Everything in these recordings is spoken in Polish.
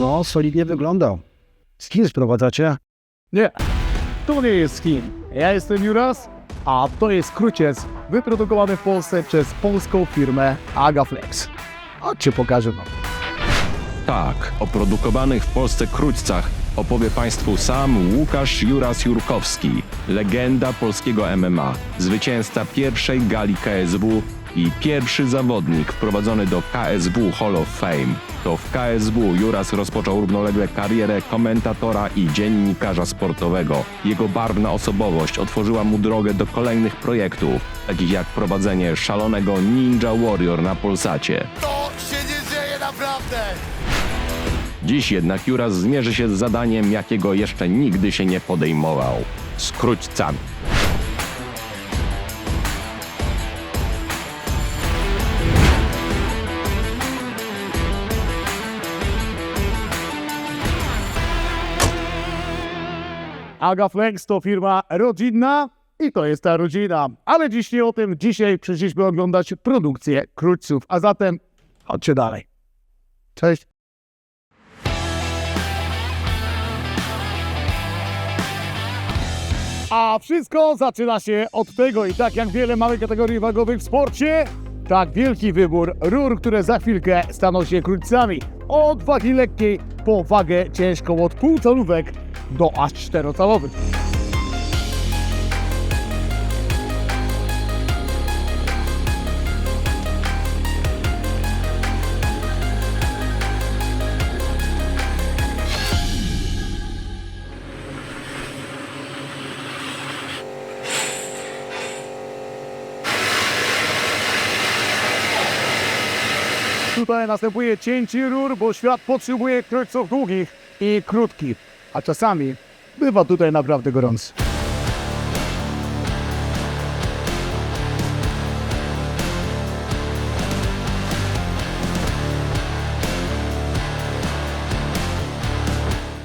No, solidnie wyglądał. Z kim sprowadzacie? Nie, to nie jest skin. Ja jestem Juras, a to jest kruciec wyprodukowany w Polsce przez polską firmę Agaflex. Chodźcie, pokażę wam. Tak, o produkowanych w Polsce króćcach opowie Państwu sam Łukasz Juras Jurkowski, legenda polskiego MMA, zwycięzca pierwszej gali KSW i pierwszy zawodnik wprowadzony do KSW Hall of Fame. To w KSW Juras rozpoczął równolegle karierę komentatora i dziennikarza sportowego. Jego barwna osobowość otworzyła mu drogę do kolejnych projektów, takich jak prowadzenie szalonego Ninja Warrior na Polsacie. To się nie dzieje naprawdę! Dziś jednak Juras zmierzy się z zadaniem, jakiego jeszcze nigdy się nie podejmował. Króćcami. Agaflex to firma rodzinna i to jest ta rodzina. Ale dziś nie o tym. Dzisiaj przyszliśmy oglądać produkcję krótców. A zatem chodźcie dalej. Cześć. A wszystko zaczyna się od tego i tak jak wiele mamy kategorii wagowych w sporcie, tak wielki wybór rur, które za chwilkę staną się krótcami. Od wagi lekkiej po wagę ciężką od półcalówek do aż czterocalowych. Tutaj następuje cięcie rur, bo świat potrzebuje krótców długich i krótkich. A czasami bywa tutaj naprawdę gorąco.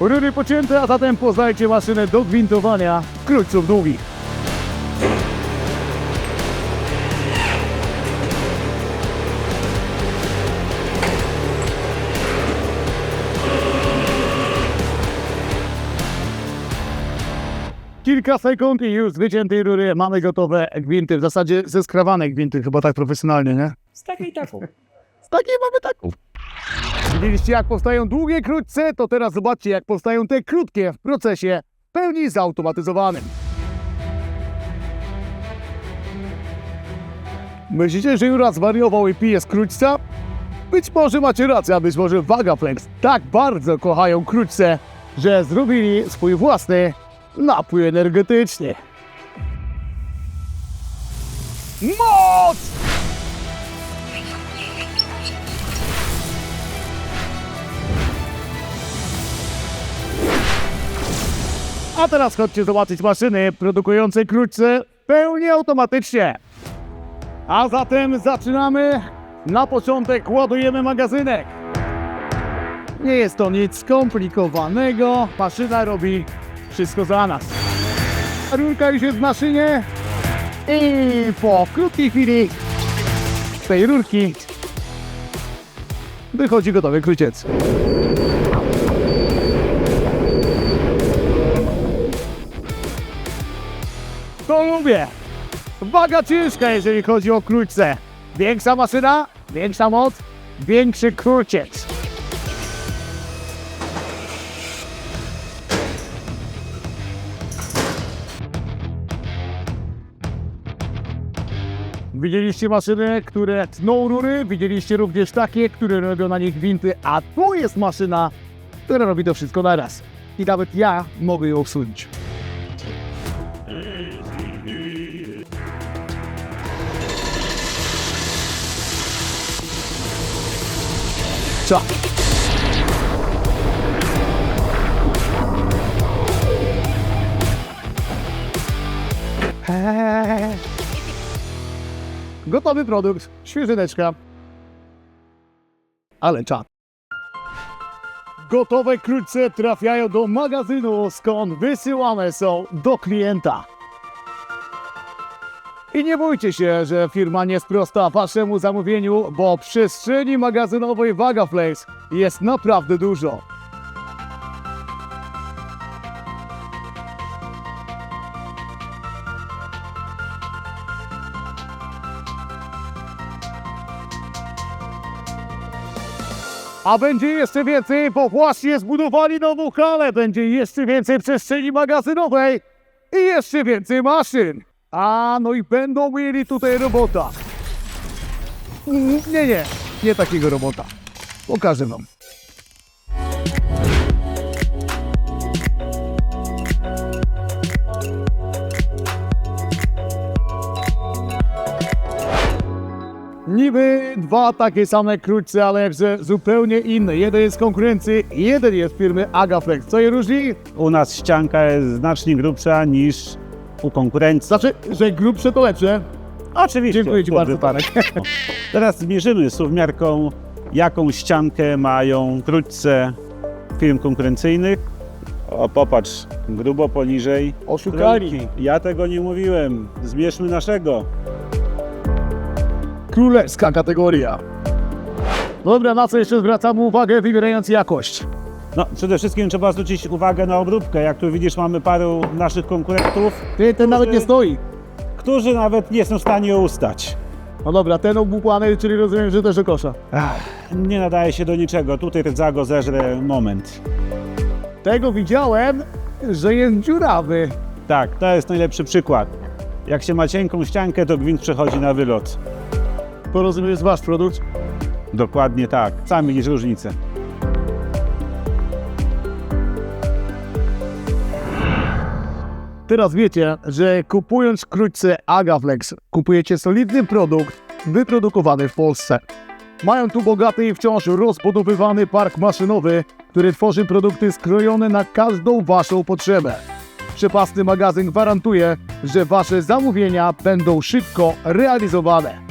Rury pocięte, a zatem poznajcie maszynę do gwintowania krótców długich. Kilka sekund i już z wyciętej rury mamy gotowe gwinty. W zasadzie zeskrawane gwinty, chyba tak profesjonalnie, nie? Z takiej taką. Z takiej mamy taką. Widzieliście jak powstają długie krótce, to teraz zobaczcie jak powstają te krótkie w procesie w pełni zautomatyzowanym. Myślicie, że Jura zwariował i pije z krótca? Być może macie rację, a być może Vagaflex tak bardzo kochają krótce, że zrobili swój własny napój energetyczny. Moc! A teraz chodźcie zobaczyć maszyny produkujące krótce pełni automatycznie. A zatem zaczynamy. Na początek ładujemy magazynek. Nie jest to nic skomplikowanego. Maszyna robi wszystko za nas. Rurka już jest w maszynie. I po krótkiej chwili z tej rurki wychodzi gotowy króciec. To lubię. Waga ciężka, jeżeli chodzi o krótce. Większa maszyna, większa moc, większy króciec. Widzieliście maszyny, które tną rury, widzieliście również takie, które robią na nich gwinty, a tu jest maszyna, która robi to wszystko naraz. I nawet ja mogę ją usunąć. Co? Eee. Gotowy produkt, świeżyneczka. Ale czad. Gotowe krótce trafiają do magazynu, skąd wysyłane są do klienta. I nie bójcie się, że firma nie sprosta waszemu zamówieniu, bo przestrzeni magazynowej Vagaflex jest naprawdę dużo. A będzie jeszcze więcej, bo właśnie zbudowali nową halę. Będzie jeszcze więcej przestrzeni magazynowej i jeszcze więcej maszyn. A no i będą mieli tutaj robota. Nie, nie, nie takiego robota. Pokażę wam. Niby dwa takie same krótce, ale jakże zupełnie inne. Jeden jest z konkurencji, jeden jest firmy Agaflex. Co je różni? U nas ścianka jest znacznie grubsza niż u konkurencji. Znaczy, że grubsze to lepsze. Oczywiście. Dziękuję Ci bardzo, Tarek. Teraz zmierzymy suwmiarką, jaką ściankę mają krótce firm konkurencyjnych. O, popatrz, grubo poniżej. Oszukali. trójki. Ja tego nie mówiłem. Zmierzmy naszego. Królewska kategoria. Dobra, na co jeszcze zwracamy uwagę, wybierając jakość? No, przede wszystkim trzeba zwrócić uwagę na obróbkę. Jak tu widzisz, mamy paru naszych konkurentów, Ty, ten nawet nie stoi. którzy nawet nie są w stanie ustać. No dobra, ten obłupłany, czyli rozumiem, że też do kosza. Ach, nie nadaje się do niczego. Tutaj Rdzago zeżre moment. Tego widziałem, że jest dziurawy. Tak, to jest najlepszy przykład. Jak się ma cienką ściankę, to gwint przechodzi na wylot. To rozumiem, jest wasz produkt. Dokładnie tak. Sam widzisz różnicę. Teraz wiecie, że kupując krótce Agaflex, kupujecie solidny produkt wyprodukowany w Polsce. Mają tu bogaty i wciąż rozbudowywany park maszynowy, który tworzy produkty skrojone na każdą waszą potrzebę. Przepasny magazyn gwarantuje, że wasze zamówienia będą szybko realizowane.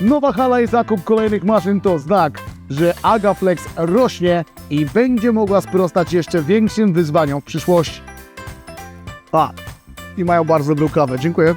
Nowa hala i zakup kolejnych maszyn to znak, że Agaflex rośnie i będzie mogła sprostać jeszcze większym wyzwaniom w przyszłości. A, i mają bardzo dobrą. Dziękuję.